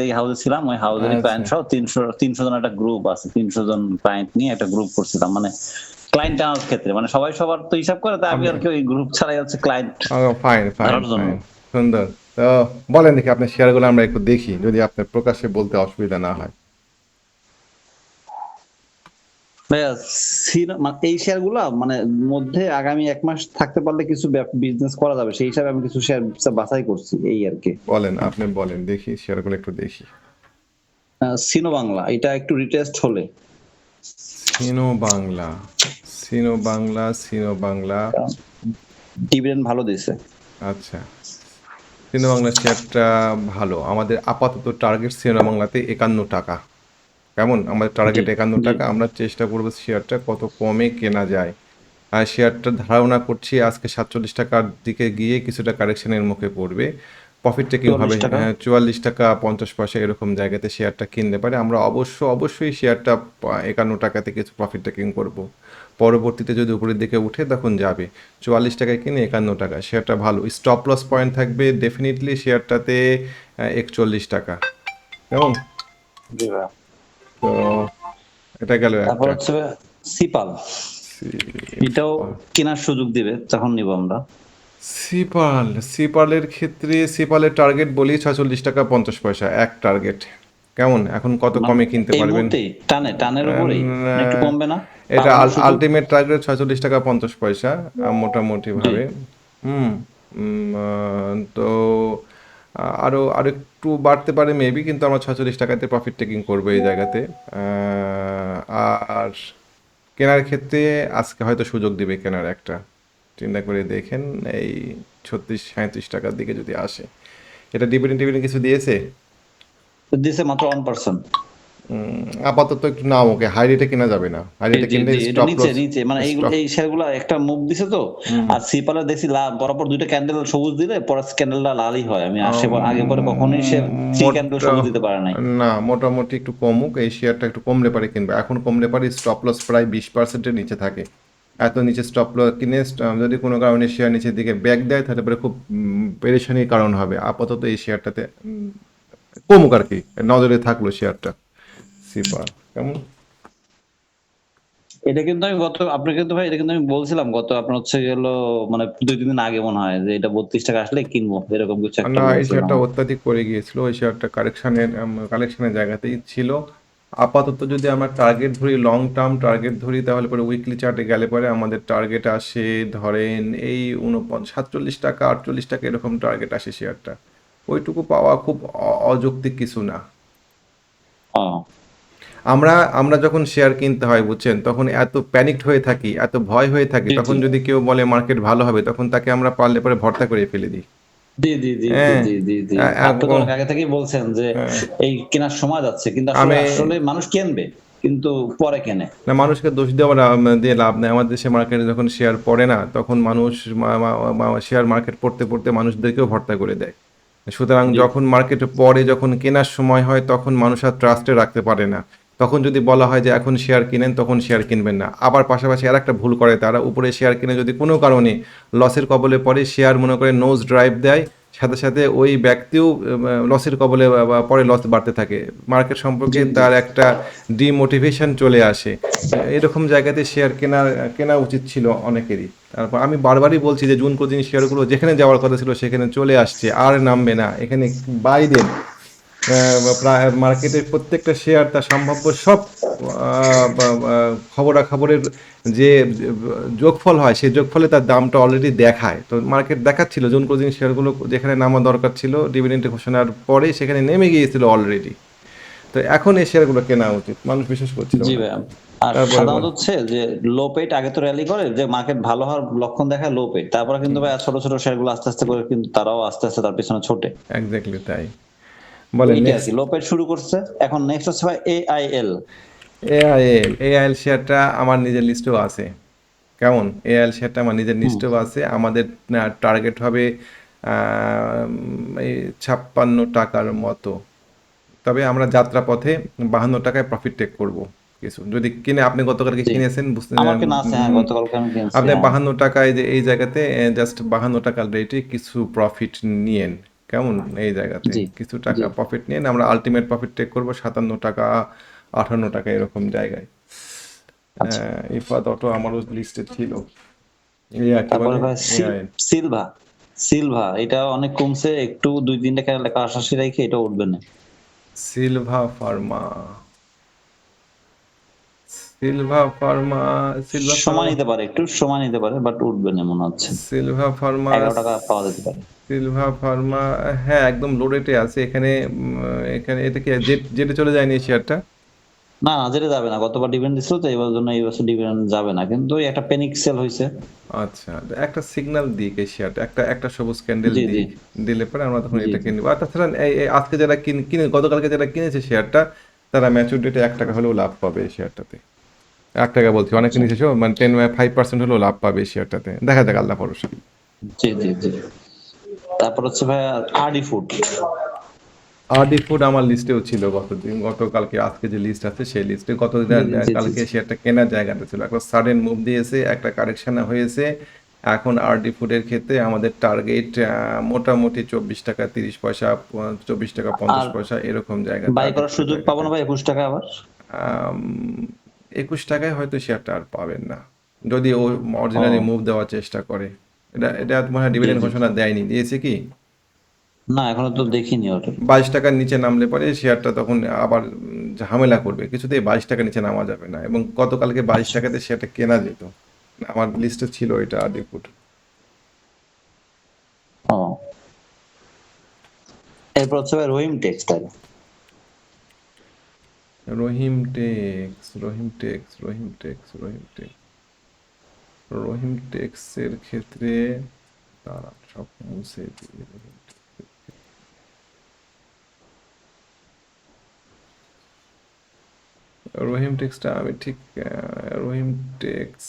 এই হাউসে ছিলাম ওই হাউসের আচ্ছা। ক্লায়েন্ট সহ তিনশো তিনশো জন একটা গ্রুপ আছে তিনশো জন ক্লায়েন্ট নিয়ে একটা গ্রুপ করছিলাম মানে ক্লায়েন্ট আনার ক্ষেত্রে মানে সবাই সবার তো হিসাব করে তাই আমি আর কি ওই গ্রুপ ছাড়াই হচ্ছে ক্লায়েন্ট ফাইন ফাইন সুন্দর। তো বলেন দেখি আপনার শেয়ারগুলো আমরা একটু দেখি যদি আপনার প্রকাশ্যে বলতে অসুবিধা না হয় ভাইয়া সিন- মানে এই মানে মধ্যে আগামী এক মাস থাকতে পারলে কিছু বিজনেস করা যাবে। সেই হিসাবে আমি কিছু শেয়ার বাছাই করছি এই আর কি। বলেন আপনি বলেন দেখি শেয়ারগুলো একটু দেখি। সিনো বাংলা এটা একটু রিটেস্ট হলে। সিনো বাংলা সিনো বাংলা সিনো বাংলা। ডিভিডেন্ড ভালো দিছে আচ্ছা সিনো বাংলা শেয়ারটা ভালো। আমাদের আপাতত টার্গেট সিনো বাংলাতে একান্ন টাকা। কেমন? আমাদের টার্গেট একান্ন টাকা আমরা চেষ্টা করব শেয়ারটা কত কমে কেনা যায়। আর শেয়ারটা ধারণা করছি আজকে সাতচল্লিশ টাকার দিকে গিয়ে কিছুটা কারেকশনের মুখে পড়বে। প্রফিটটা টেকিং হবে 44 টাকা? হ্যাঁ, চুয়াল্লিশ টাকা পঞ্চাশ পয়সা এরকম জায়গাতে শেয়ারটা কিনতে পারে। আমরা অবশ্য অবশ্যই শেয়ারটা একান্ন টাকাতে কিছু প্রফিট টেকিং করব। পরবর্তীতে যদি উপরের দিকে উঠে তখন যাবে। চুয়াল্লিশ টাকায় কিনে একান্ন টাকা শেয়ারটা ভালো। স্টপ লস পয়েন্ট থাকবে ডেফিনেটলি শেয়ারটাতে একচল্লিশ টাকা। কেমন? তো এটা গেল তারপর হচ্ছে সিপাল। এটাও কেনার সুযোগ দিবে তখন নিব আমরা। সিপাল সিপালের ক্ষেত্রে সিপালের টার্গেট বলি ছচল্লিশ টাকা পঞ্চাশ পয়সা এক টার্গেট কেমন? এখন কত কমে কিনতে পারবেন? টানে টানের উপরেই। একটু কমবে না এটা আলটিমেট টার্গেট ছয়চল্লিশ টাকা পঞ্চাশ পয়সা মোটামুটি ভাবে হুম তো আহ, আরও আরও একটু বাড়তে পারে মেবি কিন্তু আমরা ছয়চল্লিশ টাকাতে প্রফিট টেকিং করব এই জায়গাতে। আর কেনার ক্ষেত্রে আজকে হয়তো সুযোগ দিবে কেনার একটা। চিন্তা করে দেখেন এই ছত্রিশ সাঁত্রিশ টাকার দিকে যদি আসে। এটা ডিভিডেন্ড টিভিডেন্ড কিছু দিয়েছে? দিয়েছে মাত্র ওয়ান পার্সেন্ট আপাতত একটু নাও ওকে হাই রেটে কেনা যাবে না। হাই রেটে কিনলে স্টপ নিচে লস নিচে মানে এইগুলো এই শেয়ারগুলো একটা মুভ দিছে তো আর দেখছি লাল বরাবর দুইটা ক্যান্ডেল সবুজ দিলে পরে ক্যান্ডেলটা লালই হয়। আমি আসে আগে পরে কখনোই সে থ্রি ক্যান্ডেল সবুজ দিতে পারে নাই। না মোটামুটি একটু কমুক এই শেয়ারটা একটু কমলে পারে কিনবে। এখন কমলে পারে স্টপ লস প্রায় বিশ পার্সেন্টের নিচে থাকে। এত নিচে স্টপ লস কিনে যদি কোনো কারণে শেয়ার নিচের দিকে ব্যাক দেয় তাহলে পরে খুব পেরেশানির কারণ হবে। আপাতত এই শেয়ারটাতে কমুক আর কি নজরে থাকল শেয়ারটা। সিপার কেমন? এটা কিন্তু আমি গত আপনাকে কিন্তু ভাই এটা কিন্তু আমি বলছিলাম গত আপনার হচ্ছে গেল মানে দুই তিন দিন আগে মনে হয় যে এটা বত্রিশ টাকা আসলে কিনবো এরকম কিছু একটা না এই শেয়ারটা অত্যাধিক করে গিয়েছিল ওই শেয়ারটা কারেকশনের কালেকশনের জায়গাতেই ছিল। আপাতত যদি আমরা টার্গেট ধরি লং টার্ম টার্গেট ধরি তাহলে পরে উইকলি চার্টে গেলে পরে আমাদের টার্গেট আসে ধরেন এই উনপঞ্চাশ সাতচল্লিশ টাকা আটচল্লিশ টাকা এরকম টার্গেট আসে শেয়ারটা ওইটুকু পাওয়া খুব অযৌক্তিক কিছু না। আমরা আমরা যখন শেয়ার কিনতে হয় বুঝছেন তখন এত প্যানিকড হয়ে থাকি এত ভয় হয়ে থাকি। তখন যদি কেউ বলে মার্কেট ভালো হবে তখন তাকে আমরা পারলে পরে ভর্তা করে ফেলে দিই। জি জি জি হ্যাঁ। জি জি জি। হ্যাঁ, আপনি তো আগে থেকেই বলছেন যে এই কেনার সময় যাচ্ছে কিন্তু আসলে মানুষ কিনবে কিন্তু পরে কেনে। না মানুষকে দোষ দেওয়া না- দিয়ে লাভ নেই। আমাদের দেশে মার্কেটে যখন শেয়ার পড়ে না তখন মানুষ শেয়ার মার্কেট পড়তে পড়তে মানুষদেরকেও ভর্তা করে দেয়। সুতরাং যখন মার্কেটে পড়ে যখন কেনার সময় হয় তখন মানুষ আর ট্রাস্টে রাখতে পারে না। তখন যদি বলা হয় যে এখন শেয়ার কিনেন তখন শেয়ার কিনবেন না। আবার পাশাপাশি আর একটা ভুল করে তারা উপরে শেয়ার কিনে যদি কোনো কারণে লসের কবলে পড়ে শেয়ার মনে করে নোজ ড্রাইভ দেয় সাথে সাথে ওই ব্যক্তিও লসের কবলে পরে লস বাড়তে থাকে। মার্কেট সম্পর্কে তার একটা ডিমোটিভেশন চলে আসে। এরকম জায়গাতে শেয়ার কেনা কেনা উচিত ছিল অনেকেরই। তারপর আমি বারবারই বলছি যে জুন কোদিন শেয়ারগুলো যেখানে যাওয়ার কথা ছিল সেখানে চলে আসছে আর নামবে না। এখানে বাই দেন। প্রায় মার্কেটের প্রত্যেকটা শেয়ার তার সম্ভাব্য সব খবরাখবরের যে যোগফল হয় সেই যোগফলে তার দামটা অলরেডি দেখায়। তো মার্কেট দেখাচ্ছিল জুন ক্লোজিং শেয়ারগুলো যেখানে নামা দরকার ছিল ডিভিডেন্ট ঘোষণার পরে সেখানে নেমে গিয়েছিল অলরেডি তো এখন এই শেয়ারগুলো কেনা উচিত মানুষ বিশ্বাস করছিল জি। ভাই আর সাধারণত হচ্ছে যে লো পেট আগে তো র্যালি করে যে মার্কেট ভালো হওয়ার লক্ষণ দেখায় লো পেট তারপরে কিন্তু ভাই ছোট ছোট শেয়ারগুলো আস্তে আস্তে করে কিন্তু তারাও আস্তে আস্তে তার পিছনে ছোটে। এক্স্যাক্টলি তাই। বলেন শুরু করছে। এখন নেক্সট হচ্ছে ভাই এআইএল এআইএল এআইএল শেয়ারটা আমার নিজের লিস্টেও আছে। কেমন? এআইএল শেয়ারটা আমার নিজের লিস্টেও আছে। আমাদের টার্গেট হবে এই ছাপ্পান্ন টাকার মতো। তবে আমরা যাত্রা পথে বাহান্ন টাকায় প্রফিট টেক করব কিছু। যদি কিনে আপনি গতকালকে। কিনেছেন বুঝতে হ্যাঁ আপনি হ্যাঁ। বাহান্ন টাকায় যে এই জায়গাতে জাস্ট বাহান্ন টাকার রেটে কিছু প্রফিট নিয়েন। কেমন এই জায়গাতে? কিছু টাকা প্রফিট নিয়ে আমরা আলটিমেট প্রফিট টেক করব সাতান্ন টাকা আটান্ন টাকা এরকম জায়গায়। আচ্ছা। ইফাত অটো আমারও লিস্টে ছিল। সিলভা সিলভা এটা অনেক কমছে একটু দুই তিন টাকা লেখা আশাশি রেখে এটা উঠবে না। সিলভা ফার্মা। সিলভা ফার্মা সিলভা সময় নিতে পারে একটু সময় নিতে পারে বাট উঠবে না মনে হচ্ছে। সিলভা ফার্মা এগারো টাকা পাওয়া যেতে পারে। সিলভা ফার্মা হ্যাঁ একদম লোডেটে আছে। এখানে এখানে এটা কি জেট জেটে চলে যায়নি শেয়ারটা না না যেটা যাবে না। গতবার ডিভিডেন্ড দিছিল তো এবার জন্য এই বছর ডিভিডেন্ড যাবে না। কিন্তু একটা প্যানিক সেল হয়েছে। আচ্ছা একটা সিগন্যাল দিক এই শেয়ারটা একটা একটা সবুজ ক্যান্ডেল। দিক। দিলে পরে আমরা তখন এটা। কিনবো। আর তাছাড়া আজকে যারা কিন- কিনে গতকালকে যারা কিনেছে শেয়ারটা তারা ম্যাচুর ডেটে এক টাকা হলেও লাভ পাবে এই শেয়ারটাতে এক টাকা বলছি অনেকে নিচে মানে টেন ফাইভ পার্সেন্ট হলেও লাভ পাবে এই শেয়ারটাতে দেখা যাক আল্লাহ ভরসা। জি জি জি। তারপর হচ্ছে ভাই আরডি ফুড আরডি ফুড আমার লিস্টেও ছিল গতদিন। গতকালকে আজকে যে লিস্ট আছে সেই লিস্টে গত জি, জি, জি, কালকে কেনার জায়গাটা ছিল। একটা সাডেন মুভ দিয়েছে একটা কারেকশন হয়েছে। এখন আরডি ফুডের ক্ষেত্রে আমাদের টার্গেট মোটামুটি চব্বিশ টাকা তিরিশ পয়সা চব্বিশ টাকা পঞ্চাশ পয়সা এরকম জায়গা বাই করার সুযোগ পাবো না ভাই একুশ টাকা আবার? একুশ টাকায় হয়তো শেয়ারটা আর পাবেন না। যদি ও অরিজিনালি মুভ দেওয়ার চেষ্টা করে। এটা এটা হয় ডিভিডেন্ড। ঘোষণা দেয়নি দিয়েছে কি? না এখনও তো দেখিনি ওটা। বাইশ টাকার নিচে নামলে পরে শেয়ারটা তখন আবার ঝামেলা করবে কিছুতেই বাইশ টাকার নিচে নামা যাবে না এবং গতকালকে বাইশ টাকাতে শেয়ারটা কেনা যেত। আমার লিস্টে ছিল এটা ও। এরপর হচ্ছে Rahim textile Rahim tex Rahim tex Rahim tex Rahim tex Rahim টেক্সের ক্ষেত্রে তারা সব মুছে দিয়ে রহিম টেক্সের ক্ষেত্রে। রহিম টেক্সটা আমি ঠিক আহ, রহিম টেক্স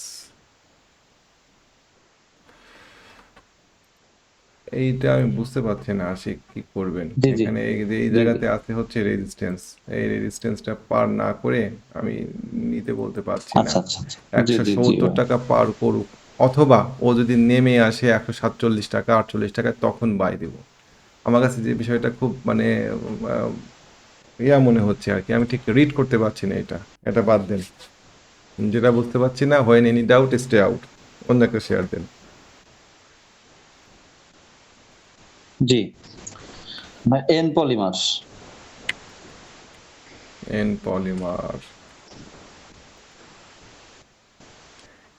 এইটা আমি বুঝতে পারছি না আশিক কি করবেন। এখানে এই। জায়গাতে আছে হচ্ছে রেজিস্ট্যান্স এই রেজিস্ট্যান্সটা পার না করে আমি নিতে বলতে পারছি না। আচ্ছা আচ্ছা আচ্ছা। একশো সত্তর টাকা পার করুক অথবা ও যদি নেমে আসে একশো সাতচল্লিশ টাকা আটচল্লিশ টাকা তখন বাই দেব। আমার কাছে যে বিষয়টা খুব মানে ইয়া মনে হচ্ছে আর কি। আমি ঠিক রিড করতে পারছি না এটা। এটা বাদ দেন। যেটা বুঝতে পারছি না when any doubt stay out অন্য একটা শেয়ার দেন। জি। N Polymer N Polymer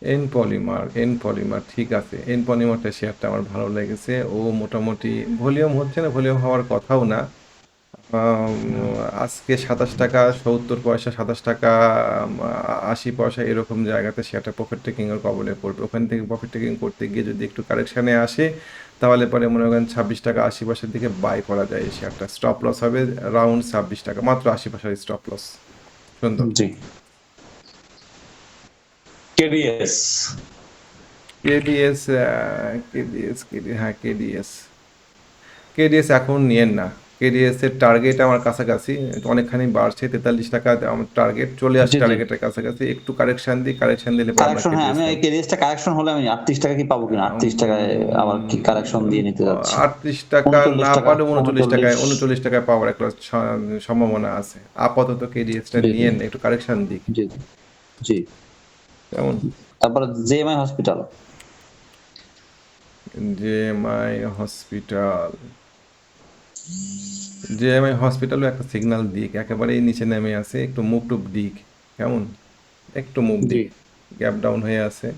N Polymer N Polymer ঠিক আছে। এন পলিমারটা শেয়ারটা আমার ভালো লেগেছে। ও মোটামুটি ভলিউম হচ্ছে না ভলিউম হওয়ার কথাও না। আজকে সাতাশ টাকা, সত্তর পয়সা, সাতাশ টাকা আশি পয়সা এরকম জায়গাতে শেয়ারটা প্রফিট টেকিং এর কবলে পড়বে। ওখান থেকে প্রফিট টেকিং করতে গিয়ে যদি একটু কারেকশানে আসে তাহলে পরে মনে করেন ছাব্বিশ টাকা আশি পয়সার দিকে বাই করা যায় এই শেয়ারটা স্টপ লস হবে রাউন্ড ছাব্বিশ টাকা মাত্র আশি পয়সার স্টপ লস সুন্দর। জি। কেডিএস কেডিএস কেডিএস হ্যাঁ কেডিএস কেডিএস এখন নিয়েন না। এর টার্গেট আমার কাছাকাছি অনেকখানি বাড়ছে তেতাল্লিশ টাকা আমার টার্গেট চলে আসছে। টার্গেটের কাছাকাছি একটু কারেকশন দিই কারেকশন দিলে কারেকশন হ্যাঁ আমি KDS এই কেডিএসটা কারেকশন হলে আমি আটত্রিশ টাকা কি পাবো কিনা? আটত্রিশ টাকায় আবার কি কারেকশন দিয়ে নিতে যাচ্ছি? আটত্রিশ টাকা না পারলে উনচল্লিশ 39 টাকায় উনচল্লিশ টাকায় পাওয়ার একটা সম্ভাবনা আছে। আপাতত কেডিএসটা জি, জি। নিয়েন একটু কারেকশন দিই। জি জি। কেমন? তারপরে JMI hospital JMI hospital JMI হসপিটালও একটা সিগন্যাল দিক একেবারেই নিচে নেমে আছে একটু মুভ টুপ দিক কেমন? একটু মুভ দিক গ্যাপ ডাউন হয়ে আছে।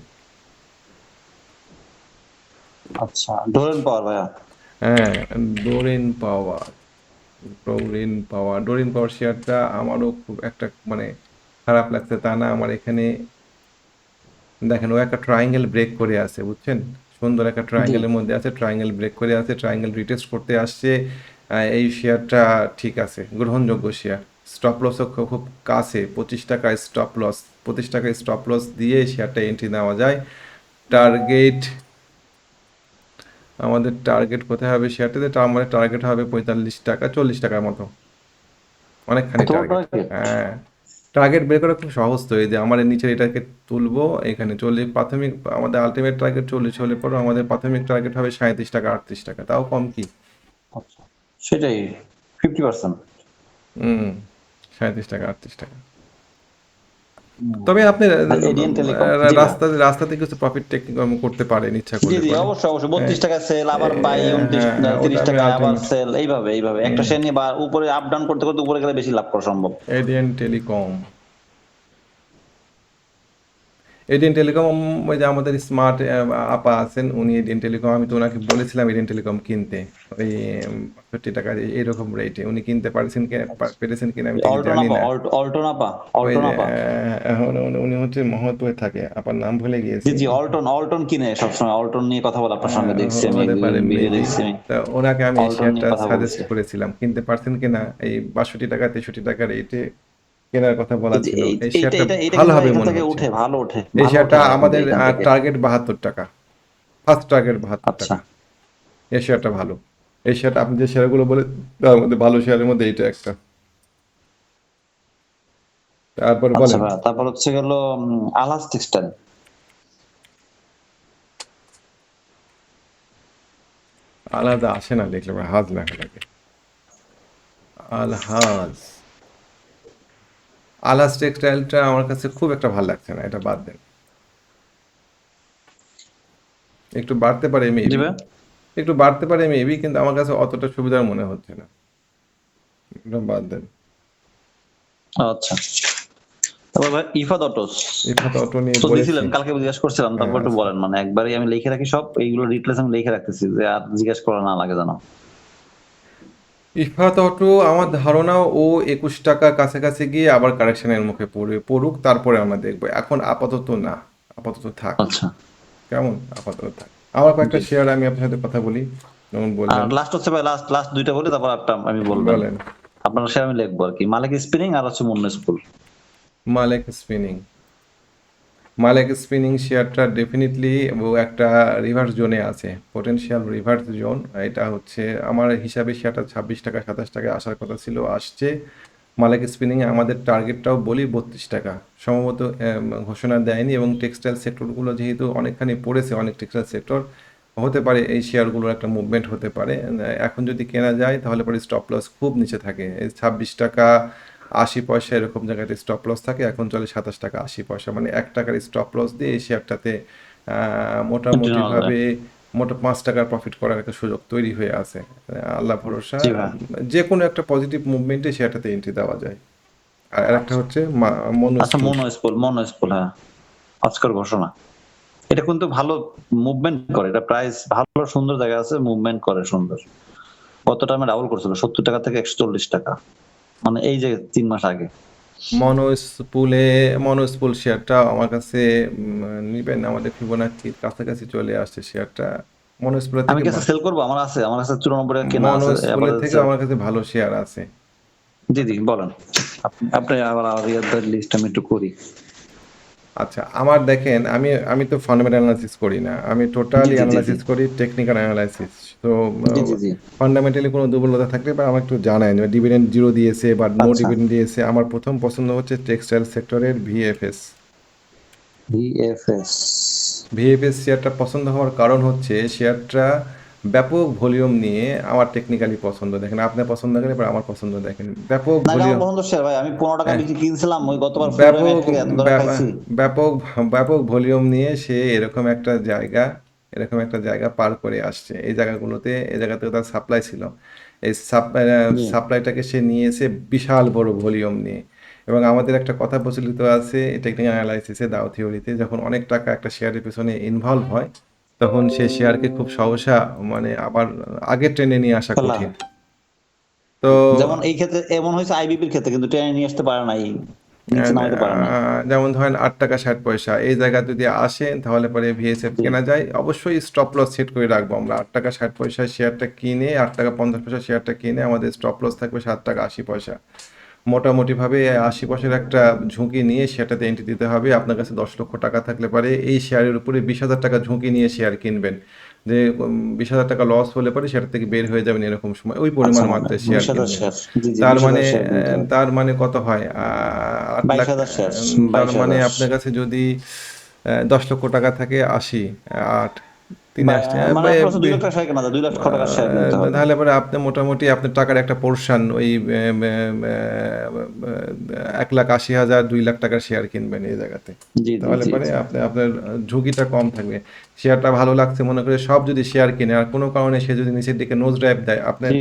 আচ্ছা ডোরেন পাওয়ার ভাইয়া। হ্যাঁ Doreen Power Doreen Power Doreen Power শেয়ারটা আমারও খুব একটা মানে খারাপ লাগছে তা না আমার এখানে দেখেন ও একটা ট্রায়াঙ্গেল ব্রেক করে আছে বুঝছেন? সুন্দর একটা ট্রায়াঙ্গেলের মধ্যে আছে ট্রায়াঙ্গেল ব্রেক করে আছে ট্রায়াঙ্গেল রিটেস্ট করতে আসছে এই শেয়ারটা ঠিক আছে গ্রহণযোগ্য শেয়ার স্টপ লসও খুব কাছে পঁচিশ টাকায় স্টপ লস পঁচিশ টাকায় স্টপ লস দিয়ে শেয়ারটা এন্ট্রি নেওয়া যায়। টার্গেট আমাদের টার্গেট কোথায় হবে শেয়ারটাতে তা আমাদের টার্গেট হবে পঁয়তাল্লিশ টাকা চল্লিশ টাকার মতো। অনেকখানি টার্গেট হ্যাঁ। টার্গেট বের করা খুব সহজ তো এই যে আমার নিচে এটাকে তুলবো এখানে চল্লিশ প্রাথমিক আমাদের আলটিমেট টার্গেট চল্লিশ হলে পরে আমাদের প্রাথমিক টার্গেট হবে সাঁত্রিশ টাকা আটত্রিশ টাকা তাও কম কি? সেটাই ফিফটি পার্সেন্ট হুম সাঁত্রিশ টাকা আটত্রিশ টাকা। তবে আপনি রাস্তা রাস্তা থেকে কিছু প্রফিট টেকনিক করতে পারেন ইচ্ছা জি করলে জি অবশ্যই অবশ্যই। বত্রিশ টাকা সেল আবার বাই হ্যাঁ, উনত্রিশ হ্যাঁ, টাকা আবার সেল এইভাবে এইভাবে। একটা শ্রেণি বা উপরে আপ ডাউন করতে করতে উপরে গেলে বেশি লাভ করা সম্ভব। এডিএন টেলিকম এডিএন টেলিকম ওই যে আমাদের স্মার্ট আপা আছেন উনি এডিএন টেলিকম আমি তো ওনাকে বলেছিলাম এডিএন টেলিকম কিনতে। ওই বাষট্টি টাকা এরকম রেটে উনি কিনতে পারছেন পেরেছেন কিনা আমি জানি না। আহ, এখন উনি- হচ্ছে থাকে। আপার নাম ভুলে গিয়েছি। জি অল্টন অল্টন কিনে সবসময়। অল্টন নিয়ে কথা বলে আপনার সঙ্গে দেখছি আমি তা ওনাকে আমি শেয়ারটা সাজেস্ট করেছিলাম। কিনতে পারছেন কিনা? এই বাষট্টি টাকা তেষট্টি টাকা রেটে কেনার কথা বলা ছিল। এই- শেয়ারটা ভালো হবে মনে হচ্ছে। উঠে ভালো ওঠে এই শেয়ারটা আমাদের টার্গেট বাহাত্তর টাকা। ফার্স্ট টার্গেট বাহাত্তর আচ্ছা। টাকা এই শেয়ারটা ভালো। এই শেয়ারটা আপনি যে শেয়ারগুলো বলে তার মধ্যে ভালো শেয়ারের মধ্যে এইটা একটা। তারপর আচ্ছা বলেন। তারপর হচ্ছে গেল আলাস টেক্সটাইল আলাদা আসে না দেখলে হাজ লেখা লাগে আলহাজ। আলহাজ টেক্সটাইলটা আমার কাছে খুব একটা ভালো লাগছে না এটা বাদ দেন। একটু বাড়তে পারে মেবি একটু বাড়তে পারে মেবি কিন্তু আমার কাছে অতটা সুবিধার মনে হচ্ছে না। এটা বাদ দেন। আচ্ছা। তারপর ভাই ইফাদ অটোস। এটা তো অটো নিয়ে তো বলেছি। কালকে জিজ্ঞেস করছিলাম তারপর একটু বলেন মানে একবারই আমি লিখে রাখি সব এইগুলো ডিটেলস আমি লিখে রাখতেছি যে আর জিজ্ঞেস করা না লাগে জানো ইফাত অটো আমার ধারণা ও একুশ টাকার কাছাকাছি গিয়ে আবার কারেকশনের মুখে পড়বে পড়ুক তারপরে আমরা দেখব। এখন আপাতত না আপাতত থাক। আচ্ছা। কেমন? আপাতত থাক। আমার কয়েকটা শেয়ার আমি আপনার সাথে কথা বলি যেমন বললাম লাস্ট হচ্ছে ভাই লাস্ট লাস্ট দুইটা বলি তারপর একটা আমি বলব। বলেন। আপনার শেয়ার আমি লিখব আর কি। মালিক স্পিনিং আর হচ্ছে মুন্না স্কুল মালেক স্পিনিং মালেক স্পিনিং শেয়ারটা ডেফিনেটলি একটা রিভার্স জোনে আছে পটেনশিয়াল রিভার্স জোন এটা হচ্ছে আমার হিসাবে শেয়ারটা ছাব্বিশ টাকা, সাতাশ টাকা আসার কথা ছিল, আসছে। মালেক স্পিনিং আমাদের টার্গেটটাও বলি বত্রিশ টাকা। সম্ভবত ঘোষণা দেয়নি এবং টেক্সটাইল সেক্টরগুলো যেহেতু অনেকখানি পড়েছে, অনেক টেক্সটাইল সেক্টর হতে পারে এই শেয়ারগুলোর একটা মুভমেন্ট হতে পারে। এখন যদি কেনা যায় তাহলে পরে স্টপ লস খুব নিচে থাকে। এই ছাব্বিশ টাকা আশি পয়সা এরকম জায়গাতে স্টপ লস থাকে এখন চলে সাতাশ টাকা আশি পয়সা। মানে এক টাকার স্টপ লস দিয়ে এই শেয়ারটাতে মোটামুটিভাবে মোটা পাঁচ টাকার প্রফিট করার একটা সুযোগ তৈরি হয়ে আছে। আল্লাহ ভরসা যে কোনো একটা পজিটিভ মুভমেন্টে শেয়ারটাতে এন্ট্রি দেওয়া যায়। আর একটা হচ্ছে আচ্ছা মনো স্কুল মনো স্কুল হ্যাঁ। আজকের ঘোষণা। এটা কিন্তু ভালো মুভমেন্ট করে এটা প্রাইস ভালো সুন্দর জায়গা আছে মুভমেন্ট করে সুন্দর। গত টাইমে ডাবল করছিল সত্তর টাকা থেকে একশো চল্লিশ টাকা। মানে এই যে তিন মাস আগে। মনোস্পুলে মনোস্পুল শেয়ারটা আমার কাছে নিবেন আমাদের ফিবোনাচির কাছাকাছি চলে আসছে শেয়ারটা মনোস্পুলের আমি কাছে সেল করব? আমার আছে আমার কাছে চুরানব্বই টাকা কেনা আছে মনোস্পুলের থেকে আমার কাছে ভালো শেয়ার আছে। জি জি বলেন। আপনি- আবার লিস্ট আমি একটু করি। আচ্ছা আমার দেখেন আমি আমি তো ফান্ডামেন্টাল অ্যানালাইসিস করি না। আমি টোটালি অ্যানালাইসিস করি টেকনিক্যাল অ্যানালাইসিস তো ফান্ডামেন্টালি কোনো দুর্বলতা থাকলে বা আমার একটু জানাই ডিভিডেন্ড জিরো দিয়েছে বা নো আচ্ছা। ডিভিডেন্ড দিয়েছে। আমার প্রথম পছন্দ হচ্ছে টেক্সটাইল সেক্টরের ভিএফএস ভিএফএস ভিএফএস শেয়ারটা পছন্দ হওয়ার কারণ হচ্ছে শেয়ারটা ব্যাপক ভলিউম নিয়ে আমার টেকনিক্যালি পছন্দ দেখেন আপনার পছন্দ করেন এবার আমার পছন্দ দেখেন। ব্যাপক ভলিউম ভাই আমি পনেরো টাকা বিক্রি কিনছিলাম ওই গতবার হ্যাঁ। ব্যাপক ব্যাপক ভলিউম নিয়ে সে এরকম একটা জায়গা এরকম একটা জায়গা পার করে আসছে। এই জায়গাগুলোতে এই জায়গাতে তার সাপ্লাই ছিল। এই সাপ্লাইটাকে সে নিয়েছে বিশাল বড় ভলিউম নিয়ে। এবং আমাদের একটা কথা প্রচলিত আছে টেকনিক্যাল অ্যানালাইসিসে দাও থিওরিতে যখন অনেক টাকা একটা শেয়ারের পেছনে ইনভলভ হয় তখন সে শেয়ারকে খুব সহসা মানে আবার আগের ট্রেনে নিয়ে আসা কঠিন। তো যেমন এই ক্ষেত্রে এমন হয়েছে আইবিপির ক্ষেত্রে কিন্তু ট্রেনে নিয়ে আসতে পারে নাই আহ, যেমন ধরেন আট টাকা ষাট পয়সা এই জায়গা যদি আসে তাহলে পরে ভিএসএফ কেনা যায়। অবশ্যই স্টপ লস সেট করে রাখব আমরা। আট টাকা ষাট পয়সা শেয়ারটা কিনে আট টাকা পঞ্চাশ পয়সা শেয়ারটা কিনে আমাদের স্টপ লস থাকবে সাত টাকা আশি পয়সা। মোটামুটিভাবে আশি পয়সার একটা ঝুঁকি নিয়ে শেয়ারটাতে এন্ট্রি দিতে হবে। আপনার কাছে দশ লক্ষ টাকা থাকলে পারে। এই শেয়ারের উপরে বিশ হাজার টাকা ঝুঁকি নিয়ে শেয়ার কিনবেন। যে বিশ হাজার টাকা লস হলে পরে সেটা থেকে বের হয়ে যাবেন এরকম সময়। ওই পরিমাণ মাত্রায় শেয়ার তার মানে তার মানে কত হয়? তার মানে আপনার কাছে যদি দশ লক্ষ টাকা থাকে আশি আট তিন বা- আসছে মানে তাহলে। পরে আপনি মোটামুটি আপনার টাকার একটা পোর্শন ওই এক লাখ আশি হাজার দুই লাখ টাকার শেয়ার কিনবেন এই জায়গাতে। তাহলে পরে আপনি আপনার ঝুঁকিটা কম থাকবে। শেয়ারটা ভালো লাগছে মনে করে সব যদি শেয়ার কিনে আর কোনো কারণে সে যদি নিচের দিকে নোজ ড্রাইভ দেয় আপনার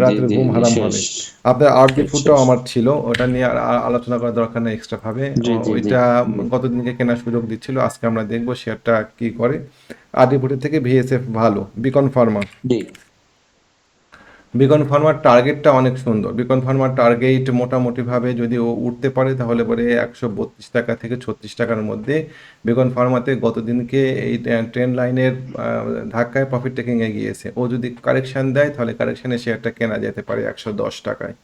রাতের ঘুম হারাম হবে। আপনার আর আরডি ফুডটাও আমার ছিল ওটা নিয়ে আর আর আলোচনা করার দরকার নেই এক্সট্রা ভাবে। ওইটা গতদিনকে কেনার সুযোগ দিচ্ছিল আজকে আমরা দেখব শেয়ারটা কি করে। আরডি ফুডের থেকে ভিএসএফ ভালো বিকন ফার্মা জি। বিকন ফার্মার টার্গেটটা অনেক সুন্দর। বিকন ফার্মার টার্গেট মোটামুটিভাবে যদি ও উঠতে পারে তাহলে পরে একশো বত্রিশ টাকা থেকে ছত্রিশ টাকার মধ্যে বিকন ফার্মাতে গতদিনকে এই ট্রেন লাইনের ধাক্কায় প্রফিট টেকিংয়ে গিয়েছে। ও যদি কারেকশন দেয় তাহলে কারেকশনে শেয়ারটা কেনা যেতে পারে একশো দশ টাকায়।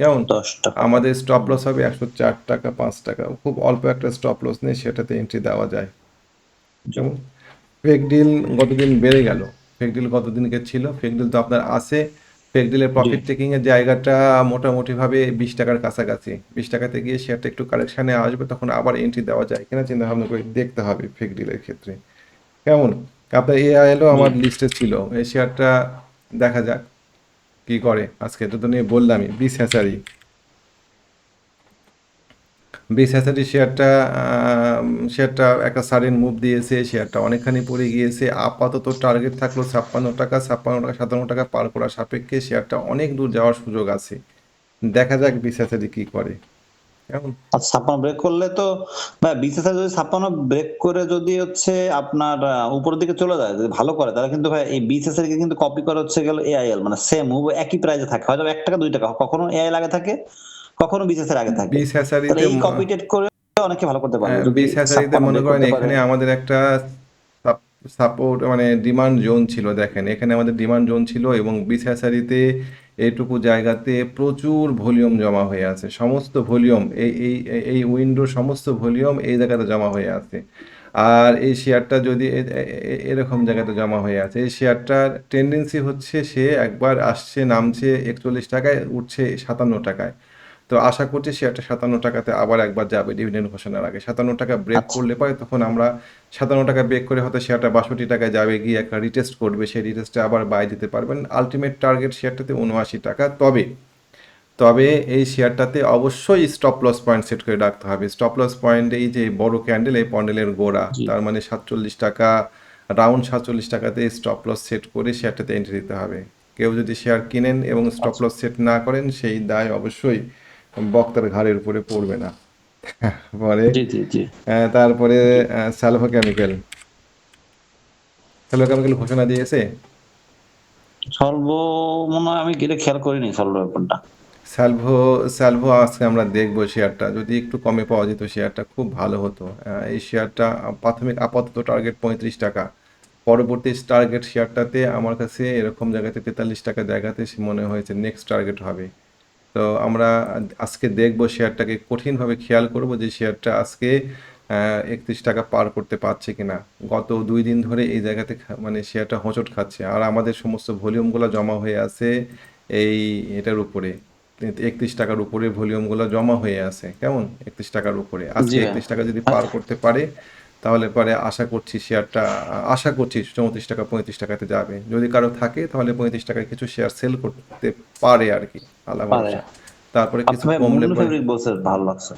কেমন? দশ টাকা। আমাদের স্টপ লস হবে একশো চার টাকা পাঁচ টাকা। খুব অল্প একটা স্টপ লস নিয়ে সেটাতে এন্ট্রি দেওয়া যায়। যেমন ফেক ডিল গতদিন বেড়ে গেল? ফেক ডিল গতদিনকে ছিল? ফেক ডিল তো আপনার আছে। ফেক ডিলের প্রফিট টেকিং এর জায়গাটা মোটামুটি ভাবে বিশ টাকার কাছাকাছি। বিশ টাকাতে গিয়ে শেয়ারটা একটু কারেকশানে আসবে তখন আবার এন্ট্রি দেওয়া যায় কিনা চিন্তা ভাবনা করে দেখতে হবে ফেক ডিলের ক্ষেত্রে। কেমন? আপনার এআইএলও আমার লিস্টে ছিল। এই শেয়ারটা দেখা যাক কি করে। আজকে এটা তো নিয়ে বললামই বিশ হ্যাচারি বিশ হ্যাচারি শেয়ারটা শেয়ারটা একটা সাডেন মুভ দিয়েছে শেয়ারটা অনেকখানি পড়ে গিয়েছে। আপাতত টার্গেট থাকল ছাপ্পান্ন টাকা ছাপ্পান্ন টাকা, সাতান্ন টাকা পার করার সাপেক্ষে শেয়ারটা অনেক দূর যাওয়ার সুযোগ আছে। দেখা যাক বিশ হ্যাচারি কি করে। আর ছাপ্পান্ন ব্রেক করলে তো, ভাই বিসিএসআই যদি ছাপ্পান্ন ব্রেক করে যদি হচ্ছে আপনার উপরের দিকে চলে যায়, যদি ভালো করে, তাহলে কিন্তু ভাই, এই বিসিএসআই কে কিন্তু কপি করে হচ্ছে গেল এআইএল মানে সেম একই প্রাইসে থাকে। হয়তো এক টাকা, দুই টাকা, কখনো এআইএল আগে থাকে কখনো বিসিএসআই আগে থাকে। এই কপিটেড করে অনেকে ভালো করতে পারে হ্যাঁ, হ্যাচারিতে 56 মনে করেন এখানে আমাদের একটা সাপোর্ট মানে ডিমান্ড জোন ছিল দেখেন। এখানে আমাদের ডিমান্ড জোন ছিল এবং বিশ হ্যাচারিতে এইটুকু জায়গাতে প্রচুর ভলিউম জমা হয়ে আছে। সমস্ত ভলিউম এই এই এই উইন্ডোর সমস্ত ভলিউম এই জায়গাতে জমা হয়ে আছে। আর এই শেয়ারটা যদি এরকম জায়গাতে জমা হয়ে আছে। এই শেয়ারটার টেন্ডেন্সি হচ্ছে সে একবার আসছে নামছে একচল্লিশ টাকায় উঠছে সাতান্ন টাকায়। তো আশা করছি শেয়ারটা সাতান্ন টাকাতে আবার একবার যাবে ডিভিডেন্ড ঘোষণার আগে। সাতান্ন টাকা ব্রেক করলে পরে তখন আমরা সাতান্ন টাকা ব্রেক করে হয়তো শেয়ারটা বাষট্টি টাকায় যাবে গিয়ে একটা রিটেস্ট করবে সেই রিটেস্টে আবার বাই দিতে পারবেন। আলটিমেট টার্গেট শেয়ারটাতে উনআশি টাকা। তবে তবে এই শেয়ারটাতে অবশ্যই স্টপ লস পয়েন্ট সেট করে রাখতে হবে। স্টপ লস পয়েন্ট এই যে বড় ক্যান্ডেল এই পন্ডেলের গোড়া তার মানে সাতচল্লিশ টাকা রাউন্ড সাতচল্লিশ টাকাতে স্টপ লস সেট করে শেয়ারটাতে এন্ট্রি দিতে হবে। কেউ যদি শেয়ার কিনেন এবং স্টপ লস সেট না করেন সেই দায় অবশ্যই বক্তার ঘাড়ের উপরে পড়বে না। পরে তারপরে স্যালভো কেমিক্যাল। স্যালভো কেমিক্যাল ঘোষণা দিয়েছে? সর্ব মনে হয় আমি গেলে খেয়াল করিনি সর্ব ব্যাপারটা। স্যালভো স্যালভো আজকে আমরা দেখব শেয়ারটা। যদি একটু কমে পাওয়া যেত শেয়ারটা খুব ভালো হতো। এই শেয়ারটা প্রাথমিক আপাতত টার্গেট পঁয়ত্রিশ টাকা। পরবর্তী টার্গেট শেয়ারটাতে আমার কাছে এরকম জায়গাতে তেতাল্লিশ টাকা জায়গাতে মনে হয়েছে নেক্সট টার্গেট হবে। তো আমরা আজকে দেখব শেয়ারটাকে কঠিনভাবে খেয়াল করব যে শেয়ারটা আজকে একত্রিশ টাকা পার করতে পারছে কিনা। গত দুই দিন ধরে এই জায়গাতে মানে শেয়ারটা হোঁচট খাচ্ছে। আর আমাদের সমস্ত ভলিউমগুলো জমা হয়ে আছে এই এটার উপরে। একত্রিশ টাকার উপরে ভলিউমগুলো জমা হয়ে আছে। কেমন? একত্রিশ টাকার উপরে। আজকে একত্রিশ টাকা যদি পার করতে পারে তাহলে পরে আশা করছি শেয়ারটা আশা করছি চৌত্রিশ টাকা পঁয়ত্রিশ টাকাতে যাবে। যদি কারও থাকে তাহলে পঁয়ত্রিশ টাকায় কিছু শেয়ার সেল করতে পারে আর কি আল্লাহ তারপরে কিছু কমলে ভালো লাগছে।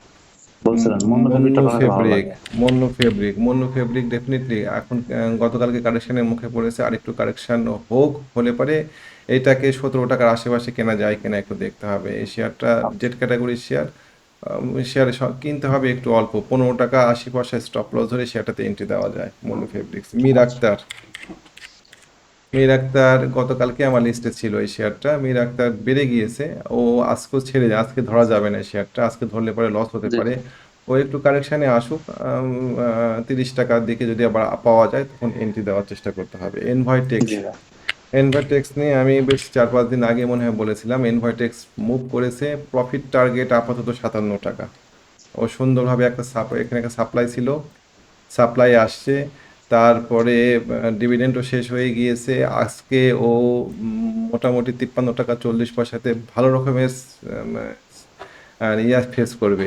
মুন্নু ফেব্রিক ফেব্রিক ডেফিনেটলি এখন গতকালকে কারেকশনের মুখে পড়েছে আর একটু কারেকশন হোক হলে পরে এটাকে সতেরো টাকার আশেপাশে কেনা যায় কিনা একটু দেখতে হবে। এই শেয়ারটা জেড ক্যাটাগরির শেয়ার। শেয়ার কিনতে হবে একটু অল্প। পনেরো টাকা আশি পয়সা স্টপ লস ধরে শেয়ারটাতে এন্ট্রি দেওয়া যায় মন্য ফেব্রিক্স মির আক্তার। মীর আক্তার গতকালকে আমার লিস্টে ছিল এই শেয়ারটা মীর আক্তার বেড়ে গিয়েছে। ও আজকেও ছেড়ে যায় আজকে ধরা যাবে না শেয়ারটা আজকে ধরলে পরে লস হতে পারে। ও একটু কারেকশানে আসুক তিরিশ টাকার দিকে যদি আবার পাওয়া যায় তখন এন্ট্রি দেওয়ার চেষ্টা করতে হবে। এনভয়টেক্স জি। ভাই। এনভয়টেক্স নিয়ে আমি বেশ চার পাঁচ দিন আগে মনে হয় বলেছিলাম এনভয়টেক্স মুভ করেছে প্রফিট টার্গেট আপাতত সাতান্ন টাকা। ও সুন্দরভাবে একটা সাপ এখানে একটা সাপ্লাই ছিল। সাপ্লাই আসছে, তারপরে ডিভিডেন্টও শেষ হয়ে গিয়েছে। আজকে ও মোটামুটি তিপ্পান্ন টাকা চল্লিশ পয়সাতে ভালো রকমের ইয়া ফেস করবে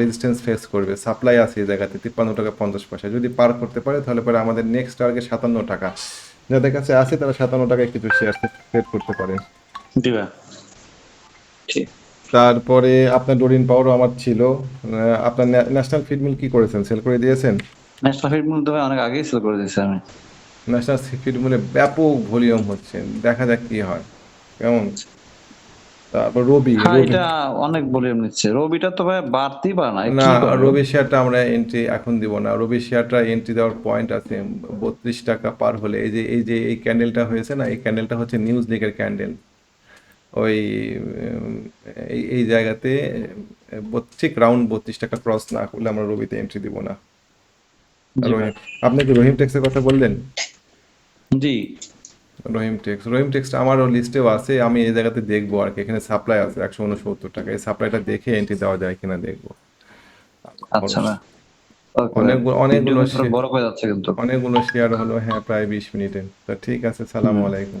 রেজিস্ট্যান্স ফেস করবে। সাপ্লাই আছে এই জায়গাতে, তিপ্পান্ন টাকা পঞ্চাশ পয়সা। যদি পার করতে পারে, তাহলে পরে আমাদের নেক্সট টার্গেট সাতান্ন টাকা। যাদের কাছে আছে তারা সাতান্ন টাকায় কিছু শেয়ার সেট করতে পারে। দিবা। ঠিক তারপরে আপনার ডোরিন পাওয়ারও আমার ছিল। আপনার ন্যাশনাল ফিডমিল কি করেছেন? সেল করে দিয়েছেন? ন্যাশনাল ফিড মূল্য তো অনেক আগেই সেল করে দিয়েছি আমি। ন্যাশনাল ফিড মিলে ব্যাপক ভলিউম হচ্ছে। দেখা যাক কি হয়। কেমন? তারপর রবি হ্যাঁ এটা অনেক ভলিউম নিচ্ছে। রবিটা তো ভাই বাড়তেই পারে না? না রবি শেয়ারটা আমরা এন্ট্রি এখন দিব না। রবি শেয়ারটা এন্ট্রি দেওয়ার পয়েন্ট আছে বত্রিশ টাকা পার হলে। এই যে এই যে এই ক্যান্ডেলটা হয়েছে না এই ক্যান্ডেলটা হচ্ছে নিউজ লিগের ক্যান্ডেল ওই এই জায়গাতে ঠিক রাউন্ড বত্রিশ টাকা ক্রস না করলে আমরা রবিতে এন্ট্রি দিব না। আপনি কি রহিম টেক্সের কথা বললেন? জি। রহিম টেক্স রহিম টেক্সটা আমারও লিস্টেও আছে আমি এই জায়গাতে দেখব আর কি এখানে সাপ্লাই আছে একশো উনসত্তর টাকা এই সাপ্লাইটা দেখে এন্ট্রি দেওয়া যায় কিনা দেখব। আচ্ছা অনেকগুলো- অনেকগুলো ভিডিও বড় হয়ে যাচ্ছে কিন্তু। অনেকগুলো শেয়ার হলো হ্যাঁ প্রায় বিশ মিনিটে। তো ঠিক আছে সালাম আলাইকুম.